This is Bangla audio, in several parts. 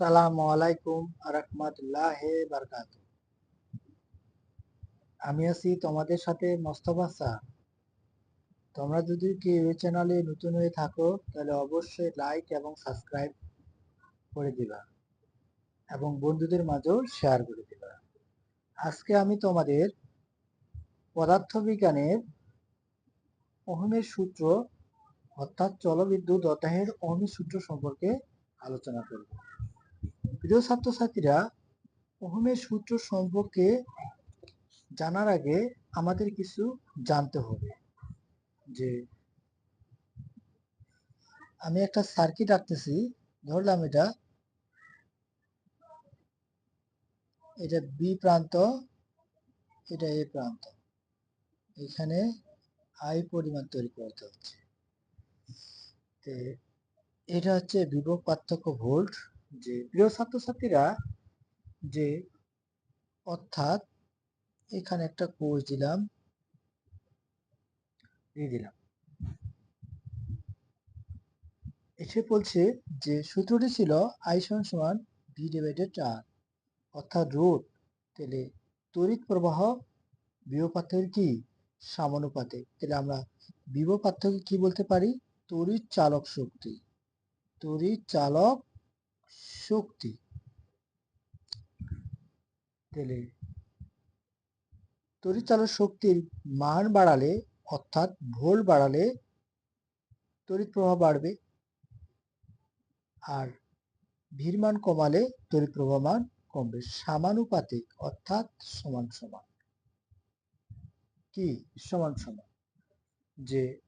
আসসালামু আলাইকুম রহমতুল্লাহ বারকাত আমি আছি তোমাদের সাথে মোস্তফা স্যার। তোমরা যদি কেউ চ্যানেলে নতুন হয়ে থাকো, তাহলে অবশ্যই লাইক এবং সাবস্ক্রাইব করে দিবা এবং বন্ধুদের মাঝেও শেয়ার করে দিবা। আজকে আমি তোমাদের পদার্থবিজ্ঞানের ওহমের সূত্র অর্থাৎ চলবিদ্যুৎ অধ্যায়ের ওহমের সূত্র সম্পর্কে আলোচনা করব। প্রিয় ছাত্রছাত্রীরা ওহমের সূত্র সম্পর্কে জানার আগে আমাদের কিছু জানতে হবে। যে আমি একটা সার্কিট আঁকতেছি, ধরলাম এটা। এটা বি প্রান্ত, এটা এ প্রান্ত। এখানে আই পরিমাণ তৈরি করতে হচ্ছে। এটা হচ্ছে বিভব পার্থক্য ভোল্ট। যে প্রিয় ছাত্রছাত্রীরা, যে অর্থাৎ এখানে একটা কোষ দিলাম, দিয়ে দিলাম। এসে বলছে যে সূত্রটি ছিল আই সমান ভি ডিভাইডেড আর অর্থাৎ রোধ তাহলে তড়িৎ প্রবাহ বিভব কি? সমানুপাতে তাহলে আমরা বিভব কি বলতে পারি? তড়িৎ চালক শক্তি। তড়িৎ চালক শক্তি। তাহলে তড়িৎ চালক শক্তির মান বাড়ালে, অর্থাৎ ভোল্ট বাড়ালে তড়িৎ প্রবাহ বাড়বে। আর ভির মান কমালে তড়িৎ প্রবাহ মান কমবে। সমানুপাতিক, অর্থাৎ সমান সমান। কি? সমান সমান। যে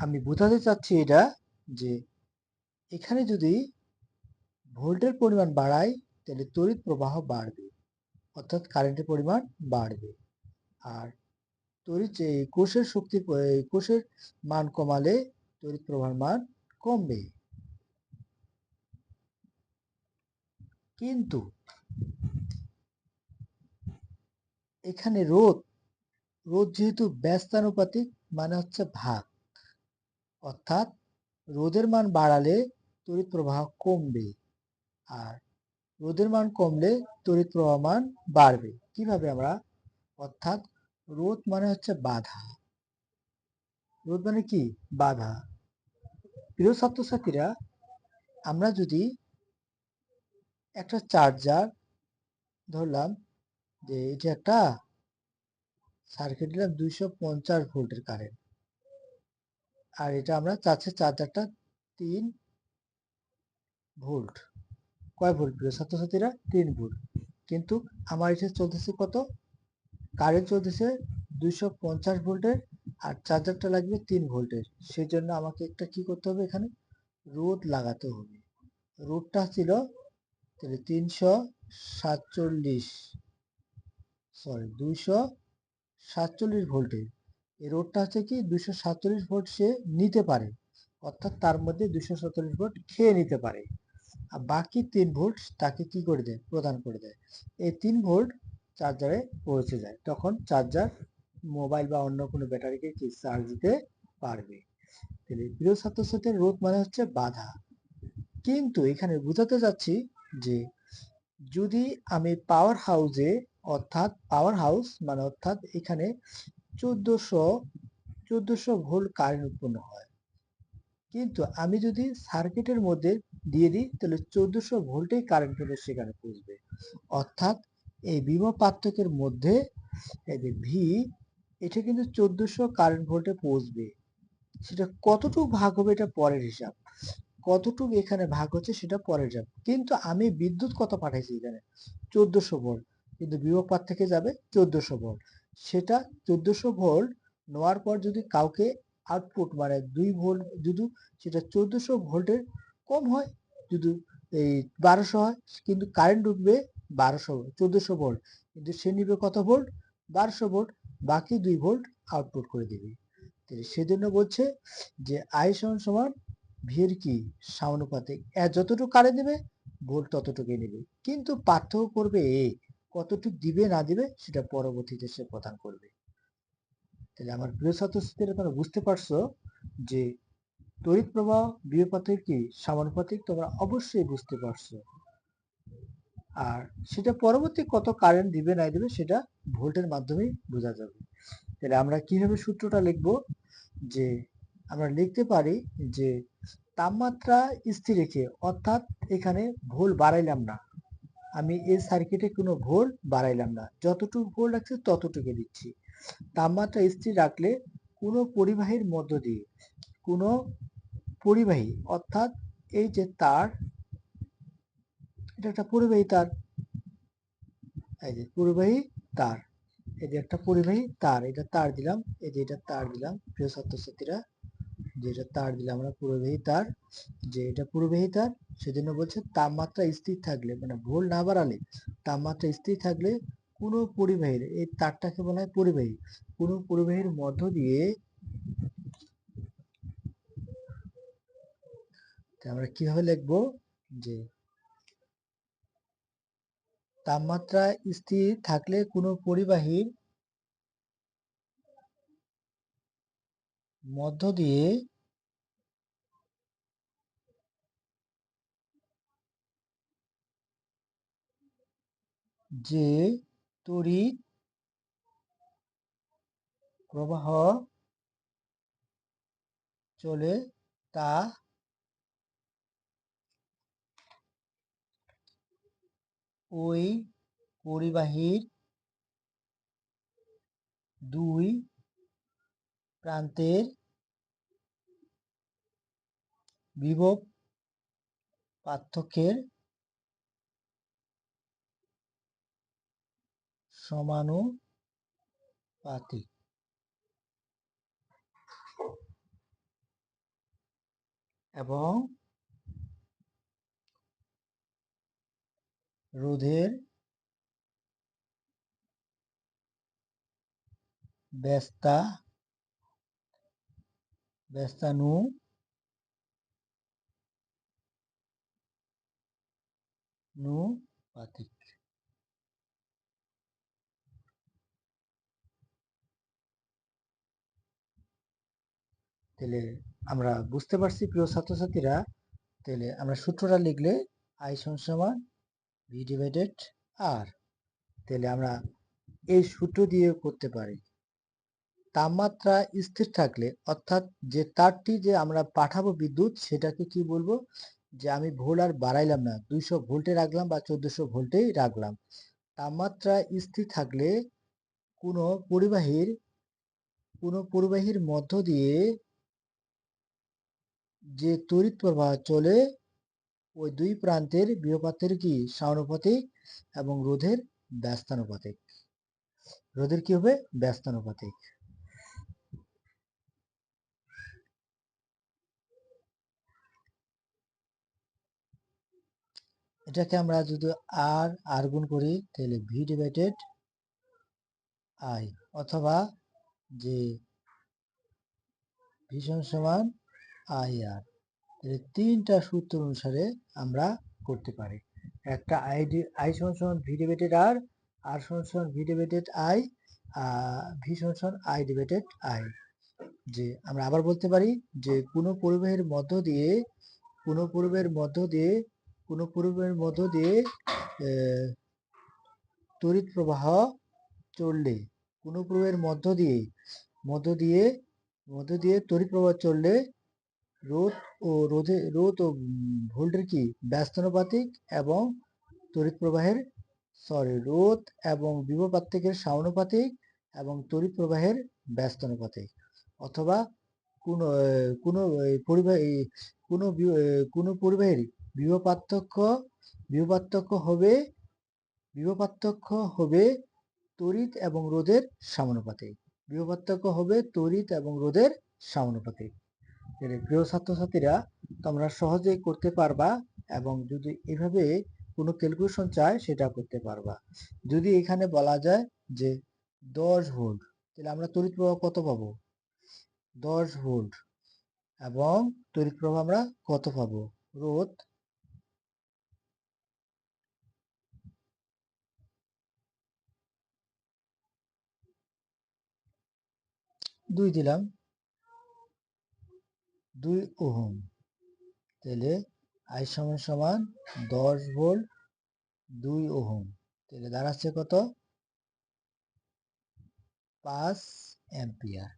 আমি বোঝাতে চাচ্ছি এটা যে এখানে যদি ভোল্টের পরিমাণ বাড়াই তাহলে তড়িৎ প্রবাহ বাড়বে, অর্থাৎ কারেন্টের পরিমাণ বাড়বে। আর তড়িৎ এই কোষের শক্তি কোষের মান কমালে তড়িৎ প্রবাহের মান কমবে। কিন্তু এখানে রোধ রোধ যেহেতু ব্যস্তানুপাতিক মানে হচ্ছে ভাগ, অর্থাৎ রোদের মান বাড়ালে তড়িৎ প্রবাহ কমবে। আর রোদের মান কমলে তড়িৎ প্রবাহ মান বাড়বে। কীভাবে আমরা? অর্থাৎ রোদ মানে হচ্ছে বাধা। রোদ মানে কি? বাধা। প্রিয় ছাত্রছাত্রীরা, আমরা যদি একটা চার্জার ধরলাম যে এটা একটা সার্কিট দিলাম দুইশো পঞ্চাশ ভোল্টের কারেন্ট আর এটা আমরা চাচ্ছি চার্জারটা তিন ভোল্ট। কয় ভোল্ট প্রিয় ছাত্রছাত্রীরা তিন ভোল্ট কিন্তু আমার এটা চলতেছে কত? কারেন্ট চলতেছে দুইশো পঞ্চাশ ভোল্টের আর চার্জারটা লাগবে তিন ভোল্টের। সেই জন্য আমাকে একটা কি করতে হবে এখানে? রোদ লাগাতে হবে। রোদটা ছিল তাহলে তিনশো সাতচল্লিশ সরি দুইশো সাতচল্লিশ ভোল্টের। এই রোডটা হচ্ছে কি দুশো সাতচল্লিশ ভোল্ট সে নিতে পারে। অর্থাৎ তার মধ্যে দুশো সাতচল্লিশ ভোল্ট খেয়ে নিতে পারে। বাকি তিন ভোল্ট তাকে কি করে দেয়? প্রদান করে দেয়। এই তিন ভোল্ট চার্জারে পৌঁছে যায়। তখন চার্জার মোবাইল বা অন্য কোনো ব্যাটারিকে কি চার্জ দিতে পারবে? তাহলে প্রিয় ছাত্রছাত্রীর রোধ মানে হচ্ছে বাধা। কিন্তু এখানে বুঝাতে যাচ্ছি যে, যদি আমি পাওয়ার হাউসে অর্থাৎ পাওয়ার হাউস মানে অর্থাৎ এখানে চোদ্দশো চোদ্দশো ভোল্ট কারেন্ট উৎপন্ন হয়। কিন্তু আমি যদি সার্কিটের মধ্যে দিয়ে দিই, তাহলে চোদ্দশো ভোল্টেই কারেন্ট কিন্তু সেখানে পৌঁছবে। অর্থাৎ এই বিভব পার্থক্যের মধ্যে এই যে ভি এটা কিন্তু চোদ্দশো কারেন্ট ভোল্টে পৌঁছবে। সেটা কতটুকু ভাগ হবে এটা পরের হিসাব। কতটুকু এখানে ভাগ হচ্ছে সেটা পরের হিসাব। কিন্তু আমি বিদ্যুৎ কত পাঠাইছি এখানে। চোদ্দশো ভোল্ট, কিন্তু বিভব পার্থক্যে যাবে চোদ্দশো ভোল্ট। সেটা চোদ্দশো ভোল্ট নেওয়ার পর যদি কাউকে আউটপুট মানে দুই ভোল্ট, যদি সেটা চোদ্দশো ভোল্টের কম হয়, যদি এই বারোশো হয়, কিন্তু কারেন্ট উঠবে বারোশো, চোদ্দশো ভোল্ট কিন্তু সে নিবে কত ভোল্ট বারোশো ভোল্ট বাকি দুই ভোল্ট আউটপুট করে দেবে। সেজন্য বলছে যে আই সমান সমান ভিড় কি? সমানুপাতিক। যতটুকু কারেন্ট দেবে ভোল্ট ততটুকুই নেবে। কিন্তু পার্থক্য করবে এ, কতটুকু দিবে, না দিবে, সেটা পরবর্তীতে সে প্রদান করবে। তাহলে আমার প্রিয় ছাত্রছাত্রীরা তোমরা বুঝতে পারছ যে তড়িৎ প্রবাহ বিপথের কি সমানুপাতিক তোমরা অবশ্যই বুঝতে পারছ। আর সেটা পরবর্তী কত কারেন্ট দিবে না দিবে সেটা ভোল্টের মাধ্যমে বোঝা যাবে। তাহলে আমরা কীভাবে সূত্রটা লিখব? যে আমরা লিখতে পারি যে তাপমাত্রা স্থির রেখে অর্থাৎ এখানে ভোল বাড়াইলাম না। আমি এই সার্কিটে কোনো ভোল বাড়াইলাম না। যতটুকু ভোল রাখছি ততটুকু দিচ্ছি। তাপমাত্রা স্থির রাখলে কোনো পরিবাহীর মধ্য দিয়ে কোনো পরিবাহী, অর্থাৎ এই যে তার, এটা একটা পরিবাহী তার। এই যে পরিবাহী তার, এই যে একটা পরিবাহী তার, এটা তার দিলাম, এই যে এটা তার দিলাম, প্রিয় ছাত্রছাত্রীরা, যে এটা তার দিলাম, আমরা পরিবাহী তার, যে এটা পরিবাহী তার, সেজন্য বলছে তাপমাত্রা স্থির থাকলে মানে ভোল না বাড়ালে, তাপমাত্রা স্থির থাকলে কোনো পরিবাহীর, এই তারটাকে বলা হয় পরিবাহী, কোনো পরিবাহীর মধ্য দিয়ে আমরা কীভাবে লিখব? যে তাপমাত্রা স্থির থাকলে কোনো পরিবাহীর মধ্য দিয়ে যে তড়িৎ প্রবাহ চলে তা ওই পরিবাহীর দুই প্রান্তের বিভব পার্থক্যের সমানুপাতিক। এবং রোধের ব্যস্তা ব্যস্তানু নুপাতিক তাহলে আমরা বুঝতে পারছি প্রিয় ছাত্রছাত্রীরা, তাহলে আমরা সূত্রটা লিখলে আই সমান ভি ডিভাইডেড আর তাহলে আমরা এই সূত্র দিয়ে করতে পারি। তাপমাত্রা স্থির থাকলে, অর্থাৎ যে তারটি যে আমরা পাঠাবো বিদ্যুৎ, সেটাকে কি বলব? যে আমি ভোল্ট আর বাড়াইলাম না, দুইশো ভোল্টে রাখলাম বা চোদ্দশো ভোল্টেই রাখলাম। তাপমাত্রা স্থির থাকলে কোনো পরিবাহীর কোনো পরিবাহীর মধ্য দিয়ে যে তড়িৎ প্রবাহ চলে ওই দুই প্রান্তের বিয়োপাতের কি সমানুপাতিক এবং রোধের ব্যস্তানুপাতিক? রোধের কি হবে? ব্যস্তানুপাতিক। এটাকে আমরা যদি আর আর গুণ করি, তাহলে ভি ডিভাইডেড আই অথবা যে ভীষণ সমান আই আর তিনটা সূত্র অনুসারে আমরা করতে পারি। একটা আই আই সমান ভি ডিভাইডেড আর আর সমান ভি ডিভাইডেড আই ভি সমান আই ডিভাইডেড আই যে আমরা আবার বলতে পারি যে কোনো পরিবাহের মধ্য দিয়ে, কোনো পূর্বের মধ্য দিয়ে, কোনো পূর্বের মধ্য দিয়ে তড়িৎ প্রবাহ চললে, কোনো পূর্বের মধ্য দিয়ে মধ্য দিয়ে মধ্য দিয়ে তড়িৎ প্রবাহ চললে রোধ ও রোধে, রোধ ও ভোল্টের কি? ব্যস্তানুপাতিক এবং তড়িৎ প্রবাহের সরি রোধ এবং বিভব পার্থক্যের সমানুপাতিক এবং তড়িৎ প্রবাহের ব্যস্তানুপাতিক। অথবা কোন কোন পরিবাহী কোন কোন পরিবাহীর বিভব পার্থক্য হবে বিভব হবে তড়িৎ এবং রোধের সমানুপাতিক। বিভব হবে তড়িৎ এবং রোধের সমানুপাতিক। প্রিয় ছাত্রছাত্রীরা তোমরা সহজেই করতে পারবা এবং যদি এভাবে কোনো ক্যালকুলেশন চায় সেটা করতে পারবা। যদি এখানে বলা যায় যে দশ ভোল্ট তাহলে আমরা তড়িৎ প্রবাহ কত পাবো? দশ ভোল্ট এবং তড়িৎ প্রবাহ আমরা কত পাবো? রোধ দুই দিলাম। দুই ওহম। তাহলে আই সমান সমান দশ ভোল্ট দুই ওহম। তাহলে দাঁড়াচ্ছে কত? পাঁচ অ্যাম্পিয়ার।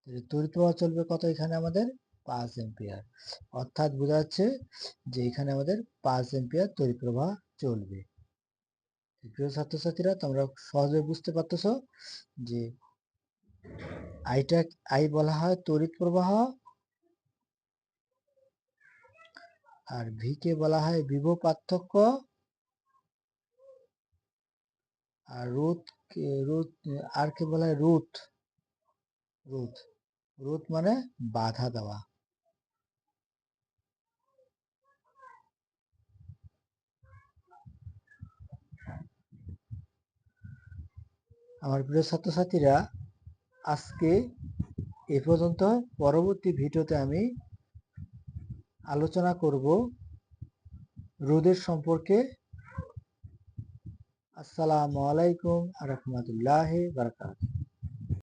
তাহলে তড়িৎ প্রবাহ চলবে কত এখানে আমাদের? পাঁচ অ্যাম্পিয়ার। অর্থাৎ বোঝা যাচ্ছে যে এখানে আমাদের পাঁচ অ্যাম্পিয়ার তড়িৎ প্রবাহ চলবে। প্রিয় ছাত্রছাত্রীরা, তোমরা সহজে বুঝতে পারতেছো যে আইটা আই বলা হয় তড়িৎ প্রবাহ আর ভি কে বলা হয় বিভব পার্থক্য আর কে রোধ আর কে বলা হয় রোধ রোধ রোধ মানে বাধা দেওয়া। আমার প্রিয় ছাত্রছাত্রীরা, আজকে এ পর্যন্ত। পরবর্তী ভিডিওতে আমি আলোচনা করব রোদের সম্পর্কে। আসসালামু আলাইকুম রহমতুল্লাহ বারকাত